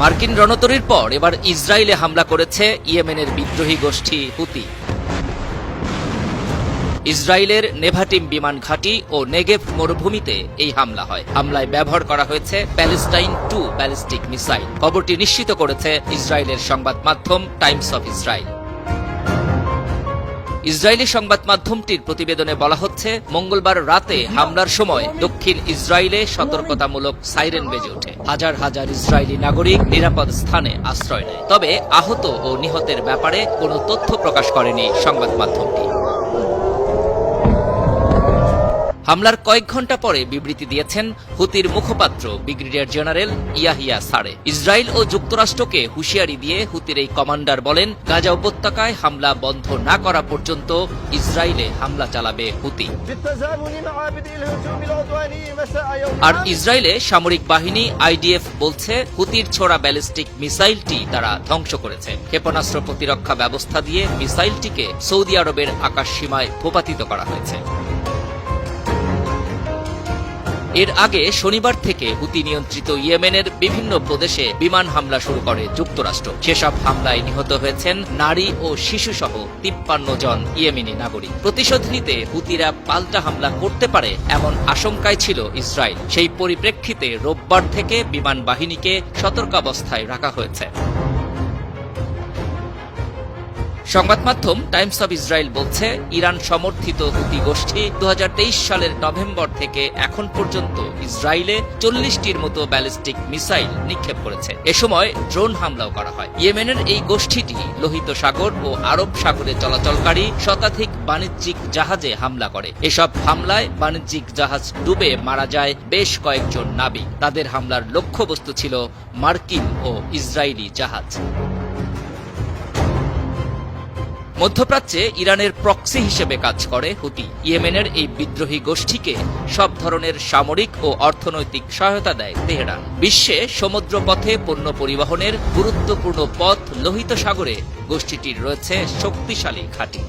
মার্কিন রণতরীর পর এবার ইসরায়েলে হামলা করেছে ইয়েমেনের বিদ্রোহী গোষ্ঠী হুতি। ইসরায়েলের নেভাটিম বিমান ঘাঁটি ও নেগেভ মরুভূমিতে এই হামলা হয়। হামলায় ব্যবহার করা হয়েছে প্যালেস্টাইন টু ব্যালিস্টিক মিসাইল। খবরটি নিশ্চিত করেছে ইসরায়েলের সংবাদ মাধ্যম টাইমস অফ ইসরায়েল। ইসরায়েলি সংবাদ মাধ্যমটির প্রতিবেদনে বলা হচ্ছে, মঙ্গলবার রাতে হামলার সময় দক্ষিণ ইসরায়েলে সতর্কতামূলক সাইরেন বেজে ওঠে। হাজার হাজার ইসরায়েলি নাগরিক নিরাপদ স্থানে আশ্রয় নেয়। তবে আহত ও নিহতের ব্যাপারে কোনো তথ্য প্রকাশ করেনি সংবাদ মাধ্যমটি। হামলার কয়েক ঘণ্টা পরে বিবৃতি দিয়েছেন হুতির মুখপাত্র ব্রিগেডিয়ার জেনারেল ইয়াহিয়া সারে। ইসরায়েল ও যুক্তরাষ্ট্রকে হুঁশিয়ারি দিয়ে হুতির এই কমান্ডার বলেন, গাজা উপত্যকায় হামলা বন্ধ না করা পর্যন্ত ইসরায়েলে হামলা চালাবে হুতি। আর ইসরায়েলে সামরিক বাহিনী আইডিএফ বলছে, হুতির ছোড়া ব্যালিস্টিক মিসাইলটি তারা ধ্বংস করেছে। ক্ষেপণাস্ত্র প্রতিরক্ষা ব্যবস্থা দিয়ে মিসাইলটিকে সৌদি আরবের আকাশ সীমায় ভূপাতিত করা হয়েছে। এর আগে শনিবার থেকে হুতি নিয়ন্ত্রিত ইয়েমেনের বিভিন্ন প্রদেশে বিমান হামলা শুরু করে যুক্তরাষ্ট্র। সেসব হামলায় নিহত হয়েছেন নারী ও শিশুসহ তিপ্পান্ন জন ইয়েমেনি নাগরিক। প্রতিশোধ নিতে হুতিরা পাল্টা হামলা করতে পারে এমন আশঙ্কায় ছিল ইসরায়েল। সেই পরিপ্রেক্ষিতে রোববার থেকে বিমান বাহিনীকে সতর্কাবস্থায় রাখা হয়েছে। সংবাদ মাধ্যম টাইমস অব ইসরায়েল বলছে, ইরান সমর্থিত হুতি গোষ্ঠী দু হাজার তেইশ সালের নভেম্বর থেকে এখন পর্যন্ত ইসরায়েলে চল্লিশটির মতো ব্যালিস্টিক মিসাইল নিক্ষেপ করেছে। এ সময় ড্রোন হামলাও করা হয়। ইয়েমেনের এই গোষ্ঠীটি লোহিত সাগর ও আরব সাগরে চলাচলকারী শতাধিক বাণিজ্যিক জাহাজে হামলা করে। এসব হামলায় বাণিজ্যিক জাহাজ ডুবে মারা যায় বেশ কয়েকজন নাবিক। তাদের হামলার লক্ষ্যবস্তু ছিল মার্কিন ও ইসরায়েলি জাহাজ। মধ্যপ্রাচ্যে ইরানের প্রক্সি হিসেবে কাজ করে হুতি। ইয়েমেনের এই বিদ্রোহী গোষ্ঠীকে সব ধরনের সামরিক ও অর্থনৈতিক সহায়তা দেয় তেহরান। বিশ্বে সমুদ্রপথে পণ্য পরিবহনের গুরুত্বপূর্ণ পথ লোহিত সাগরে গোষ্ঠীটির রয়েছে শক্তিশালী ঘাঁটি।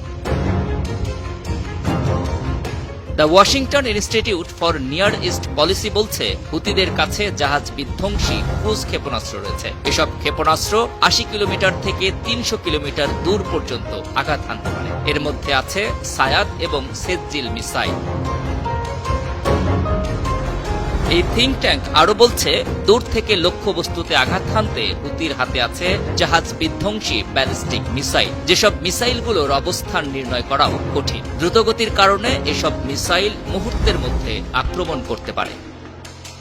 The Washington Institute for Near East policy বলছে, হুতিদের কাছে জাহাজ বিধ্বংসী ক্রুজ ক্ষেপণাস্ত্র রয়েছে। এসব ক্ষেপণাস্ত্র আশি কিলোমিটার থেকে তিনশো কিলোমিটার দূর পর্যন্ত আঘাত হানতে পারে। এর মধ্যে আছে সায়াদ এবং সেজিল মিসাইল। এই থিঙ্ক ট্যাঙ্ক আরও বলছে, দূর থেকে লক্ষ্যবস্তুতে আঘাত হানতে হুতির হাতে আছে জাহাজ বিধ্বংসী ব্যালিস্টিক মিসাইল। যেসব মিসাইলগুলোর অবস্থান নির্ণয় করাও কঠিন। দ্রুতগতির কারণে এসব মিসাইল মুহূর্তের মধ্যে আক্রমণ করতে পারে।